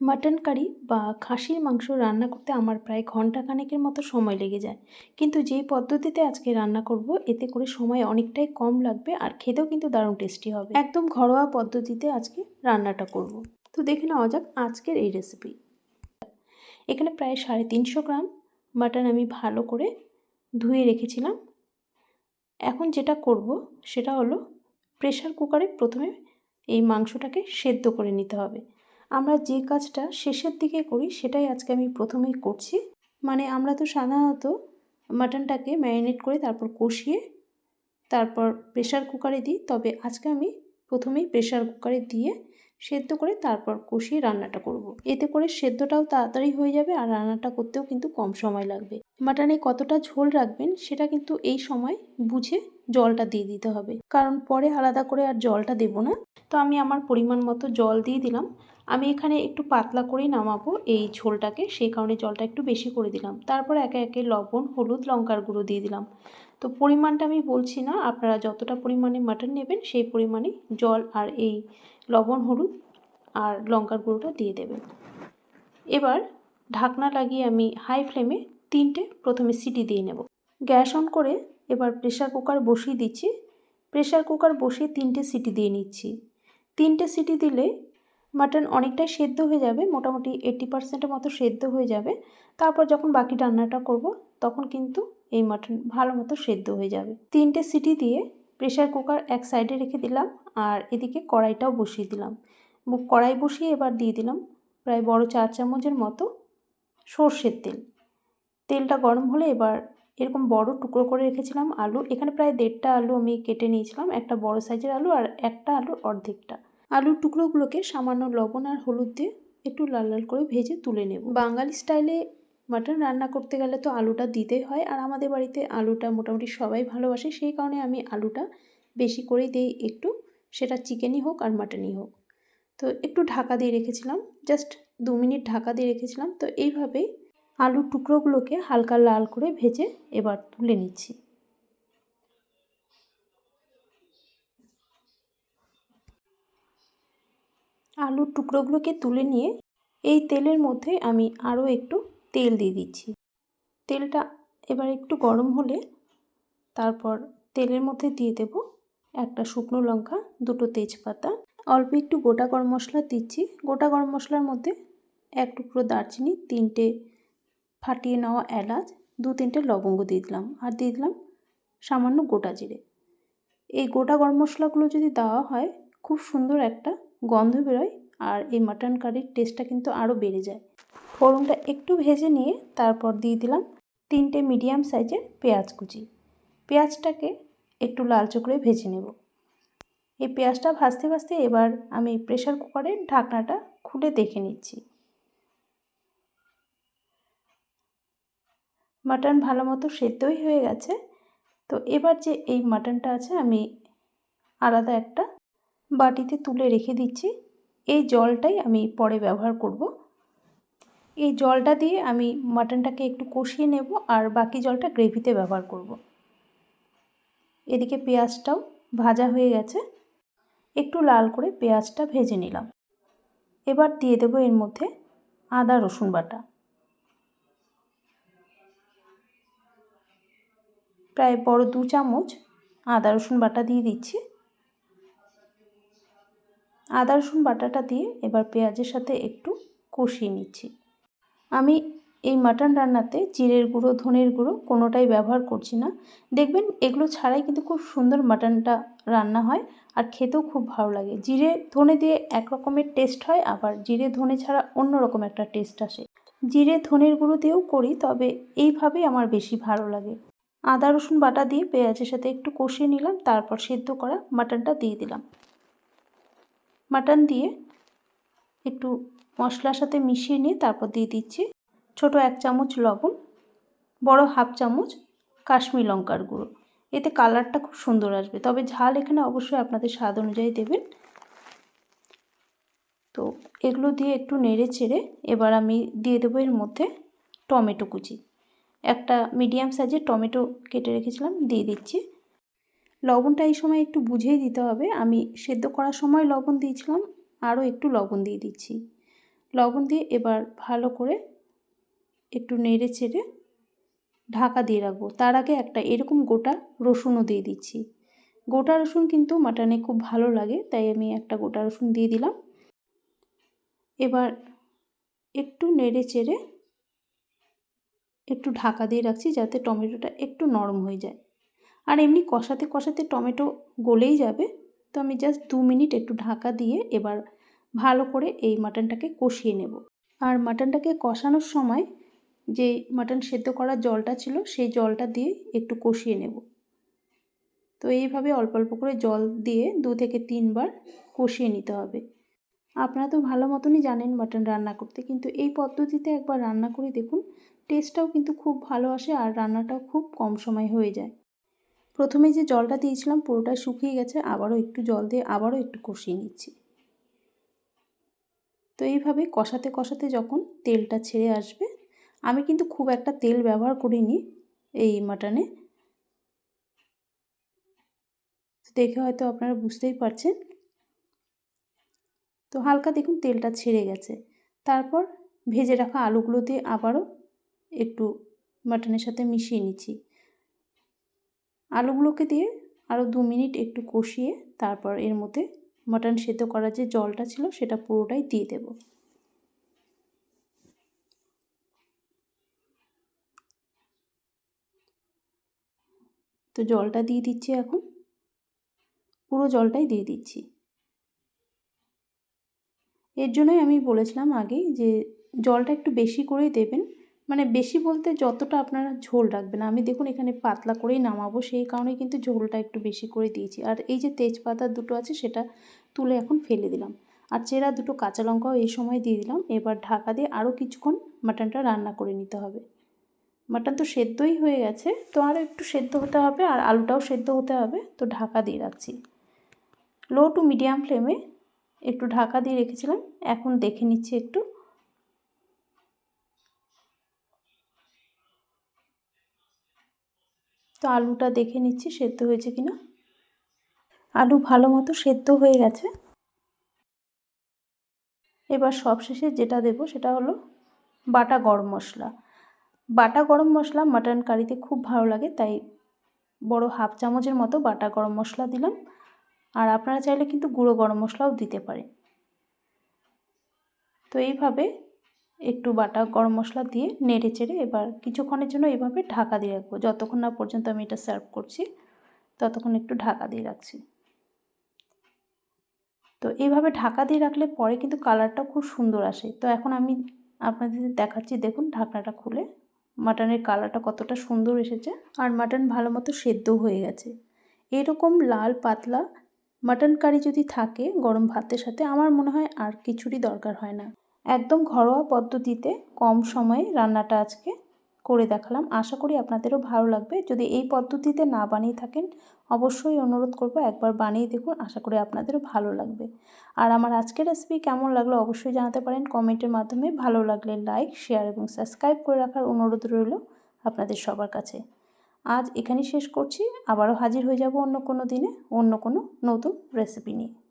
Mutton curry বা খাসির মাংস রান্না করতে আমার প্রায় ঘণ্টা খানেকের মতো সময় লেগে যায়। কিন্তু যেই পদ্ধতিতে আজকে রান্না করব, এতে করে সময় অনেকটাই কম লাগবে আর খেতেও কিন্তু দারুণ টেস্টি হবে। একদম ঘরোয়া পদ্ধতিতে আজকে রান্নাটা করব। তো দেখে নেওয়া যাক আজকের এই রেসিপি এখানে প্রায় সাড়ে তিনশো গ্রাম মাটন আমি ভালো করে ধুয়ে রেখেছিলাম। এখন যেটা করব, সেটা হলো প্রেশার কুকারে প্রথমে এই মাংসটাকে সেদ্ধ করে নিতে হবে। আমরা যে কাজটা শেষের দিকে করি সেটাই আজকে আমি প্রথমেই করছি। মানে আমরা তো সাধারণত মাটনটাকে ম্যারিনেট করে তারপর কষিয়ে তারপর প্রেশার কুকারে দিই। তবে আজকে আমি প্রথমেই প্রেশার কুকারে দিয়ে সেদ্ধ করে তারপর কষিয়ে রান্নাটা করব। এতে করে সেদ্ধটাও তাড়াতাড়ি হয়ে যাবে আর রান্নাটা করতেও কিন্তু কম সময় লাগবে। মাটনে কতটা ঝোল রাখবেন সেটা কিন্তু এই সময় বুঝে জলটা দিয়ে দিতে হবে। কারণ পরে আলাদা করে আর জলটা দেব না। তো আমি আমার পরিমাণ মতো জল দিয়ে দিলাম। আমি এখানে একটু পাতলা করেই নামাবো এই ঝোলটাকে, সেই কারণে জলটা একটু বেশি করে দিলাম। তারপর একে একে লবণ, হলুদ, লঙ্কার গুঁড়ো দিয়ে দিলাম। তো পরিমাণটা আমি বলছি না, আপনারা যতটা পরিমাণে মাটন নেবেন সেই পরিমাণে জল আর এই লবণ, হলুদ আর লঙ্কার গুঁড়োটা দিয়ে দেবেন। এবার ঢাকনা লাগিয়ে আমি হাই ফ্লেমে তিনটে প্রথমে সিটি দিয়ে নেব। গ্যাস অন করে এবার প্রেশার কুকার বসিয়ে দিচ্ছি। প্রেশার কুকার বসিয়ে তিনটে সিটি দিয়ে নিচ্ছি। তিনটে সিটি দিলে মাটন অনেকটাই সেদ্ধ হয়ে যাবে, মোটামুটি এইট্টি পার্সেন্টের মতো সেদ্ধ হয়ে যাবে। তারপর যখন বাকি রান্নাটা করব, তখন কিন্তু এই মাটন ভালো মতো সেদ্ধ হয়ে যাবে। তিনটে সিটি দিয়ে প্রেশার কুকার এক সাইডে রেখে দিলাম, আর এদিকে কড়াইটাও বসিয়ে দিলাম। কড়াই বসিয়ে এবার দিয়ে দিলাম প্রায় বড় চার চামচের মতো সর্ষের তেল। তেলটা গরম হলে এবার এরকম বড় টুকরো করে রেখেছিলাম আলু। এখানে প্রায় দেড়টা আলু আমি কেটে নিয়েছিলাম, একটা বড় সাইজের আলু আর একটা আলুর অর্ধেকটা। আলুর টুকরোগুলোকে সামান্য লবণ আর হলুদ দিয়ে একটু লাল লাল করে ভেজে তুলে নেব। বাঙালি স্টাইলে মাটন রান্না করতে গেলে তো আলুটা দিতেই হয় আর আমাদের বাড়িতে আলুটা মোটামুটি সবাই ভালোবাসে, সেই কারণে আমি আলুটা বেশি করেই দিই একটু। সেটা চিকেনই হোক আর মাটনই হোক। তো একটু ঢাকা দিয়ে রেখেছিলাম, জাস্ট দু মিনিট ঢাকা দিয়ে রেখেছিলাম। তো এইভাবেই আলুর টুকরোগুলোকে হালকা লাল করে ভেজে এবার তুলে নিচ্ছি। আলুর টুকরোগুলোকে তুলে নিয়ে এই তেলের মধ্যে আমি আরও একটু তেল দিয়ে দিচ্ছি। তেলটা এবার একটু গরম হলে তারপর তেলের মধ্যে দিয়ে দেব একটা শুকনো লঙ্কা, দুটো তেজপাতা। অল্প একটু গোটা গরম মশলা দিচ্ছি। গোটা গরম মশলার মধ্যে এক টুকরো দারচিনি, তিনটে ফাটিয়ে নেওয়া এলাচ, দু তিনটে লবঙ্গ দিয়ে দিলাম। আর দিয়ে দিলাম সামান্য গোটা জিরে। এই গোটা গরম মশলাগুলো যদি দেওয়া হয়, খুব সুন্দর একটা গন্ধ বেরোয় আর এই মাটন কারির টেস্টটা কিন্তু আরও বেড়ে যায়। ফোড়নটা একটু ভেজে নিয়ে তারপর দিয়ে দিলাম তিনটে মিডিয়াম সাইজের পেঁয়াজ কুচি। পেঁয়াজটাকে একটু লালচে করে ভেজে নেব। এই পেঁয়াজটা ভাজতে ভাজতে এবার আমি প্রেশার কুকারের ঢাকনাটা খুলে দেখে নিচ্ছি। মাটন ভালো মতো সেদ্ধই হয়ে গেছে। তো এবার যে এই মাটনটা আছে, আমি আলাদা একটা বাটিতে তুলে রেখে দিচ্ছি। এই জলটাই আমি পরে ব্যবহার করব। এই জলটা দিয়ে আমি মাটনটাকে একটু কষিয়ে নেব আর বাকি জলটা গ্রেভিতে ব্যবহার করব। এদিকে পেঁয়াজটাও ভাজা হয়ে গেছে। একটু লাল করে পেঁয়াজটা ভেজে নিলাম। এবার দিয়ে দেবো এর মধ্যে আদা রসুন বাটা। প্রায় বড় দু চামচ আদা রসুন বাটা দিয়ে দিচ্ছি। আদা, রসুন, বাটাটা দিয়ে এবার পেঁয়াজের সাথে একটু কষিয়ে নিচ্ছি। আমি এই মাটন রান্নাতে জিরের গুঁড়ো, ধনের গুঁড়ো কোনোটাই ব্যবহার করছি না। দেখবেন এগুলো ছাড়াই কিন্তু খুব সুন্দর মাটনটা রান্না হয় আর খেতেও খুব ভালো লাগে। জিরে, ধনে দিয়ে এক রকমের টেস্ট হয়, আবার জিরে, ধনে ছাড়া অন্য রকম একটা টেস্ট আসে। জিরে, ধনের গুঁড়ো দিয়েও করি, তবে এইভাবেই আমার বেশি ভালো লাগে। আদা, রসুন, বাটা দিয়ে পেঁয়াজের সাথে একটু কষিয়ে নিলাম, তারপর সেদ্ধ করা মাটনটা দিয়ে দিলাম। মাটন দিয়ে একটু মশলার সাথে মিশিয়ে নিয়ে তারপর দিয়ে দিচ্ছি ছোট এক চামচ লবণ, বড় হাফ চামচ কাশ্মীর লঙ্কার গুঁড়ো। এতে কালারটা খুব সুন্দর আসবে। তবে ঝাল এখানে অবশ্যই আপনাদের স্বাদ অনুযায়ী দেবেন। তো এগুলো দিয়ে একটু নেড়ে চেড়ে এবার আমি দিয়ে দেবো এর মধ্যে টমেটো কুচি। একটা মিডিয়াম সাইজের টমেটো কেটে রেখেছিলাম, দিয়ে দিচ্ছি। লবণটা এই সময় একটু বুঝেই দিতে হবে। আমি সেদ্ধ করার সময় লবণ দিয়েছিলাম, আরও একটু লবণ দিয়ে দিচ্ছি। লবণ দিয়ে এবার ভালো করে একটু নেড়ে চেড়ে ঢাকা দিয়ে রাখব। তার আগে একটা এরকম গোটা রসুনও দিয়ে দিচ্ছি। গোটা রসুন কিন্তু মাটনে খুব ভালো লাগে, তাই আমি একটা গোটা রসুন দিয়ে দিলাম। এবার একটু নেড়ে চেড়ে একটু ঢাকা দিয়ে রাখছি যাতে টমেটোটা একটু নরম হয়ে যায়। আর এমনি কষাতে কষাতে টমেটো গলেই যাবে। তো আমি জাস্ট দু মিনিট একটু ঢাকা দিয়ে এবার ভালো করে এই মাটনটাকে কষিয়ে নেব। আর মাটনটাকে কষানোর সময় যে মাটন সেদ্ধ করার জলটা ছিল, সেই জলটা দিয়ে একটু কষিয়ে নেব। তো এইভাবে অল্প অল্প করে জল দিয়ে দু থেকে তিনবার কষিয়ে নিতে হবে। আপনারা তো ভালো মতনই জানেন মাটন রান্না করতে, কিন্তু এই পদ্ধতিতে একবার রান্না করে দেখুন টেস্টটাও কিন্তু খুব ভালো আসে আর রান্নাটাও খুব কম সময় হয়ে যায়। প্রথমে যে জলটা দিয়েছিলাম পুরোটা শুকিয়ে গেছে, আবারও একটু জল দিয়ে আবারও একটু কষিয়ে নিচ্ছি। তো এইভাবে কষাতে কষাতে যখন তেলটা ছেড়ে আসবে, আমি কিন্তু খুব একটা তেল ব্যবহার করিনি এই মাটনে। দেখে হয়তো আপনারা বুঝতেই পারছেন। তো হালকা দেখুন তেলটা ছেড়ে গেছে। তারপর ভেজে রাখা আলুগুলো দিয়ে আবারও একটু মাটনের সাথে মিশিয়ে নিচ্ছি। আলুগুলোকে দিয়ে আরও দু মিনিট একটু কষিয়ে তারপর এর মধ্যে মাটন সেদ্ধ করার যে জলটা ছিল সেটা পুরোটাই দিয়ে দেব। তো জলটা দিয়ে দিচ্ছি এখন। পুরো জলটাই দিয়ে দিচ্ছি। এর জন্যই আমি বলেছিলাম আগে যে জলটা একটু বেশি করেই দেবেন। মানে বেশি বলতে যতটা আপনারা ঝোল রাখবেন, আমি দেখুন এখানে পাতলা করেই নামাবো, সেই কারণে কিন্তু ঝোলটা একটু বেশি করে দিয়েছি। আর এই যে তেজপাতা দুটো আছে, সেটা তুলে এখন ফেলে দিলাম। আর চেরা দুটো কাঁচা লঙ্কাও এই সময় দিয়ে দিলাম। এবার ঢাকা দিয়ে আরও কিছুক্ষণ মাটনটা রান্না করে নিতে হবে। মাটন তো সেদ্ধই হয়ে গেছে, তো আরও একটু সেদ্ধ হতে হবে আর আলুটাও সেদ্ধ হতে হবে, তো ঢাকা দিয়ে রাখছি। লো টু মিডিয়াম ফ্লেমে একটু ঢাকা দিয়ে রেখেছিলাম, এখন দেখে নিচ্ছি একটু। তো আলুটা দেখে নিচ্ছি, সেদ্ধ হয়েছে কি না আলু ভালো মতো সেদ্ধ হয়ে গেছে। এবার সবশেষে যেটা দেব সেটা হলো বাটা গরম মশলা। বাটা গরম মশলা মাটন কারিতে খুব ভালো লাগে, তাই বড় হাফ চামচের মতো বাটা গরম মশলা দিলাম। আর আপনারা চাইলে কিন্তু গুঁড়ো গরম মশলাও দিতে পারেন। তো এইভাবে একটু বাটা গরম মশলা দিয়ে নেড়ে চেড়ে এবার কিছুক্ষণের জন্য এভাবে ঢাকা দিয়ে রাখব। যতক্ষণ না পর্যন্ত আমি এটা সার্ভ করছি, ততক্ষণ একটু ঢাকা দিয়ে রাখছি। তো এইভাবে ঢাকা দিয়ে রাখলে পরে কিন্তু কালারটা খুব সুন্দর আসে। তো এখন আমি আপনাদের দেখাচ্ছি, দেখুন ঢাকনাটা খুলে মাটনের কালারটা কতটা সুন্দর এসেছে আর মাটন ভালো মতো সেদ্ধ হয়ে গেছে। এরকম লাল পাতলা মাটন কারি যদি থাকে গরম ভাতের সাথে, আমার মনে হয় আর কিছুরই দরকার হয় না। একদম ঘরোয়া পদ্ধতিতে কম সময়ে রান্নাটা আজকে করে দেখালাম। আশা করি আপনাদেরও ভালো লাগবে। যদি এই পদ্ধতিতে না বানিয়ে থাকেন, অবশ্যই অনুরোধ করব একবার বানিয়ে দেখুন। আশা করি আপনাদেরও ভালো লাগবে। আর আমার আজকের রেসিপি কেমন লাগল অবশ্যই জানাতে পারেন কমেন্টের মাধ্যমে। ভালো লাগলে লাইক শেয়ার এবং সাবস্ক্রাইব করে রাখার অনুরোধ রইল আপনাদের সবার কাছে। আজ এখানেই শেষ করছি। আবারও হাজির হয়ে যাব অন্য কোনো দিনে অন্য কোনো নতুন রেসিপি নিয়ে।